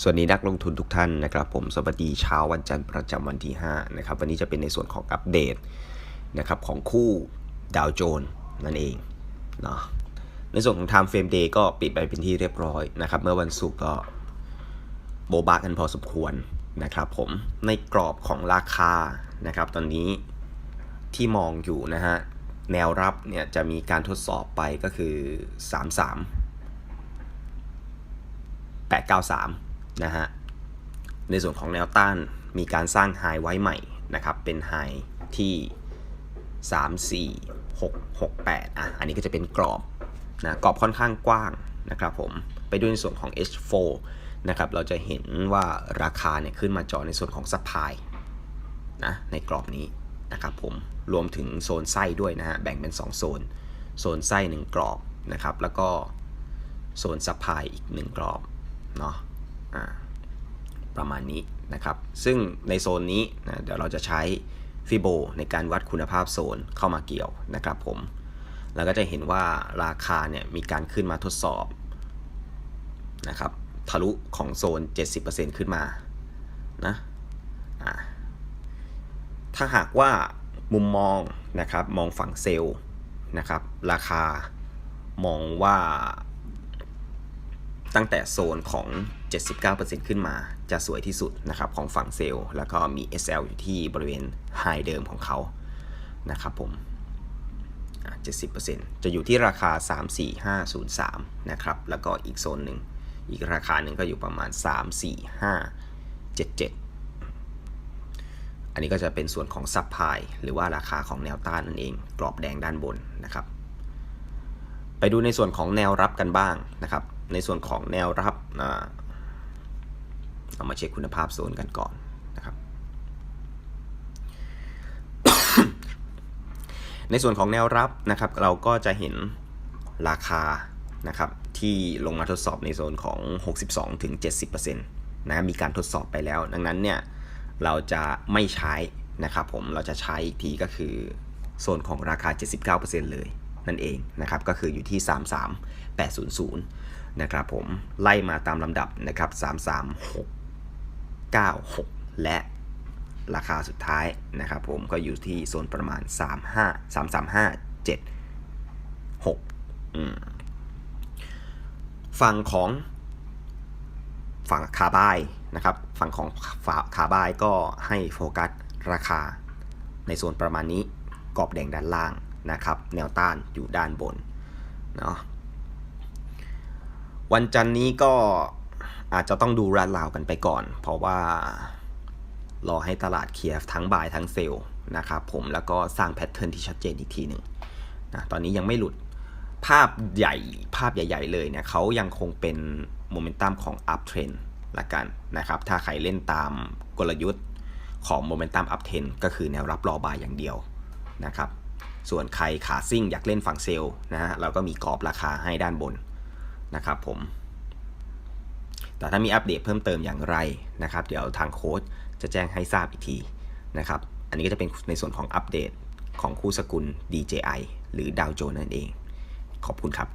สวัสดีนักลงทุนทุกท่านนะครับผมสวัสดีเช้าวันจันทร์ประจำวันที่ 5 นะครับ วันนี้จะเป็นในส่วนของอัปเดตนะครับของคู่ดาวโจนส์นั่นเองเนาะในส่วนของ Time Frame Day ก็ปิดไปเป็นที่เรียบร้อยนะครับ เมื่อวันศุกร์ก็โบบากันพอสมควรนะครับผมในกรอบของราคานะครับ ตอนนี้ที่มองอยู่นะฮะ แนวรับเนี่ยจะมีการทดสอบไปก็คือ 33 893 นะฮะ ในส่วนของแนวต้านมีการสร้างไฮไว้ใหม่นะครับ เป็นไฮที่ 3 4 6 6 8 อะ อันนี้ก็จะเป็นกรอบนะกรอบค่อนข้างกว้างนะครับผม ไปดูในส่วนของ H4 นะครับ เราจะเห็นว่าราคาเนี่ยขึ้นมาจอในส่วนของซัพพลายนะ ในกรอบนี้นะครับผม รวมถึงโซนไส้ด้วยนะฮะ แบ่งเป็น 2 โซน โซนไส้ 1 กรอบนะครับ แล้วก็โซนซัพพลายอีก 1 กรอบเนาะ ประมาณนี้นะครับ ซึ่งในโซนนี้นะเดี๋ยวเราจะใช้ฟิโบในการวัดคุณภาพโซนเข้ามาเกี่ยวนะครับผมแล้วก็จะเห็นว่าราคาเนี่ยมีการขึ้นมาทดสอบนะครับทะลุของโซน 70%ขึ้นมานะะถ้าหากว่ามุมมองนะครับมองฝั่งเซลล์นะครับราคามองว่า ตั้งแต่โซนของ 79%ขึ้นมาจะสวยที่สุดนะครับของฝั่งเซลล์ แล้วก็มี SL อยู่ที่บริเวณไฮเดิมของเขานะครับผม 70%จะอยู่ที่ราคา 34503 นะครับ แล้วก็อีกโซนหนึ่ง อีกราคาหนึ่งก็อยู่ประมาณ 34577 อันนี้ก็จะเป็นส่วนของซับพายหรือว่าราคาของแนวต้านนั่นเอง กรอบแดงด้านบนนะครับ ไปดูในส่วนของแนวรับกันบ้างนะครับ ในส่วนของแนวรับเรามาเช็คคุณภาพโซนกันก่อนนะครับในส่วนของแนวรับนะครับ เราก็จะเห็นราคานะครับที่ลงมาทดสอบในโซนของ 62-70%นะมีการทดสอบไปแล้ว ดังนั้นเนี่ยเราจะไม่ใช้นะครับผมเราจะใช้อีกทีก็คือโซนของราคา 79%เลย นั่นเองนะครับก็คืออยู่ที่ 33800นะครับผมไล่มาตามลำดับนะครับ3 3 6 9 6 และราคาสุดท้ายนะครับผมก็อยู่ที่โซนประมาณ 3 5 3 3 5 7 6อืมฝั่งของฝั่งคาบายนะครับฝั่งของคาบายก็ให้โฟกัสราคาในโซนประมาณนี้กรอบแดงด้านล่าง นะครับ แนวต้านอยู่ด้านบนเนาะวันจันนี้ก็อาจจะต้องดูรันลาวกันไปก่อน เพราะว่ารอให้ตลาดเคลียร์ทั้งบ่ายทั้งเซลล์นะครับผมแล้วก็สร้างแพทเทิร์นที่ชัดเจนอีกทีหนึ่งนะตอนนี้ยังไม่หลุดภาพใหญ่ภาพใหญ่ ๆ เลยเนี่ยเขายังคงเป็นโมเมนตัมของอัพเทรนละกันนะครับ ถ้าใครเล่นตามกลยุทธ์ของโมเมนตัมอัพเทรนก็คือแนวรับรอบายอย่างเดียวนะครับ ส่วนใครขาซิ่งอยากเล่นฝั่งเซลล์นะฮะเราก็มีกรอบราคาให้ด้านบนนะครับผม แต่ถ้ามีอัปเดตเพิ่มเติมอย่างไรนะครับ เดี๋ยวทางโค้ชจะแจ้งให้ทราบอีกทีนะครับ อันนี้ก็จะเป็นในส่วนของอัปเดตของคู่สกุล DJI หรือดาวโจนนั่นเอง ขอบคุณครับ